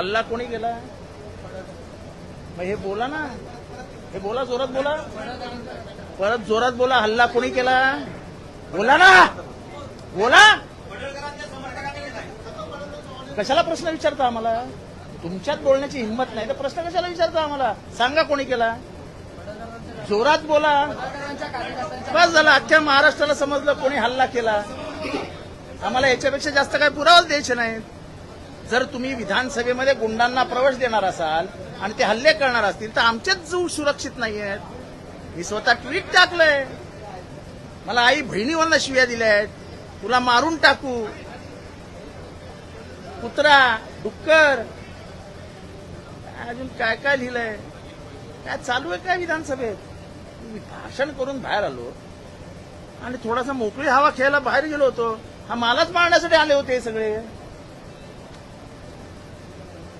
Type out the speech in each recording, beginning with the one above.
हल्ला कोणी केला? मग हे बोला ना. हे बोला जोरात बोला. परत जोरात बोला हल्ला कोणी केला? बोला ना. बोला. कशाला प्रश्न विचारता आम्हाला? तुमच्यात बोलण्याची हिंमत नाही तर प्रश्न कशाला विचारता आम्हाला? सांगा कोणी केला? जोरात बोला. बस झालं अख्ख्या महाराष्ट्राला समजलं कोणी हल्ला केला. आम्हाला याच्यापेक्षा जास्त काही पुरावाच द्यायचे नाहीत. जर तुम्ही विधानसभेमध्ये गुंडांना प्रवेश देणार असाल आणि ते हल्ले करणार असतील तर आमचेच जीव सुरक्षित नाही आहेत मी स्वतः ट्विट टाकलंय. मला आई बहिणीवरनं शिव्या दिल्या आहेत तुला मारून टाकू. कुत्रा डुक्कर. अजून काय काय लिहिलंय? काय चालू आहे काय विधानसभेत? मी भाषण करून बाहेर आलो आणि थोडासा मोकळी हवा खेळायला बाहेर गेलो होतो. हा मालाच मारण्यासाठी आले होते हे सगळे.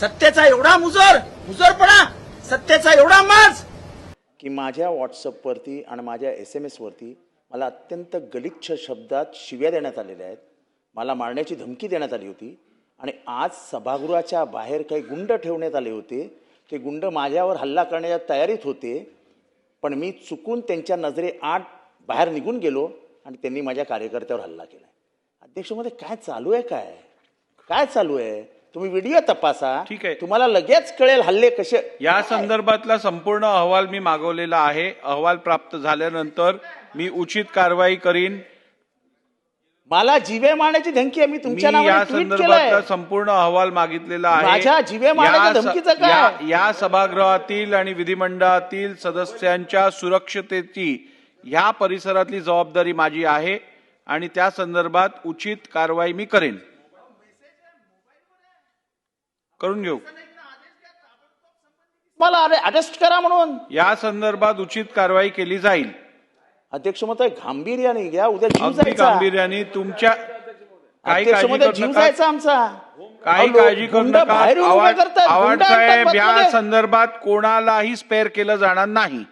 सत्तेचा एवढा मुजर मुजरपणा सत्तेचा एवढा माज. की माझ्या व्हॉट्सअपवरती आणि माझ्या एस एम एसवरती मला अत्यंत गलिच्छ शब्दात शिव्या देण्यात आलेल्या आहेत. मला मारण्याची धमकी देण्यात आली होती. आणि आज सभागृहाच्या बाहेर काही गुंड ठेवण्यात आले होते. ते गुंड माझ्यावर हल्ला करण्याच्या तयारीत होते. पण मी चुकून त्यांच्या नजरे आठ बाहेर निघून गेलो आणि त्यांनी माझ्या कार्यकर्त्यावर हल्ला केला. अध्यक्षमध्ये काय चालू आहे काय? काय चालू आहे? तुम्ही व्हिडिओ तपासा. ठीक आहे. तुम्हाला लगेच कळेल हल्ले कसे या संदर्भातला संपूर्ण अहवाल मी मागवलेला आहे. अहवाल प्राप्त झाल्यानंतर मी उचित कारवाई करीन. मला जीवे मारण्याची धमकी आहे. मी मी तुमच्या या नावाने ट्विट संदर्भातला संपूर्ण अहवाल मागितलेला आहे. माझ्या जिवे मारण्याच्या या स- धमकीचं काय? या- या सभागृहातील आणि विधिमंडळातील सदस्यांच्या सुरक्षतेची ह्या परिसरातली जबाबदारी माझी आहे आणि त्या संदर्भात उचित कारवाई मी करेन. करून घेऊ. मला अरे अरेस्ट करा म्हणून. या संदर्भात उचित कारवाई केली जाईल. अध्यक्ष मत गांभीर्याने घ्या उद्या जीव अगदी जायचा. गांभीर्याने तुमच्या काही अध्यक्ष काळजी करू जीव नका जायचा आमचा. काही अहो, काळजी करू गुंड नका. बाहेरून उभं आवाज करतायत, आवाज गुंड आणतात साहेब या. संदर्भात कोणालाही स्पेअर केलं जाणार नाही.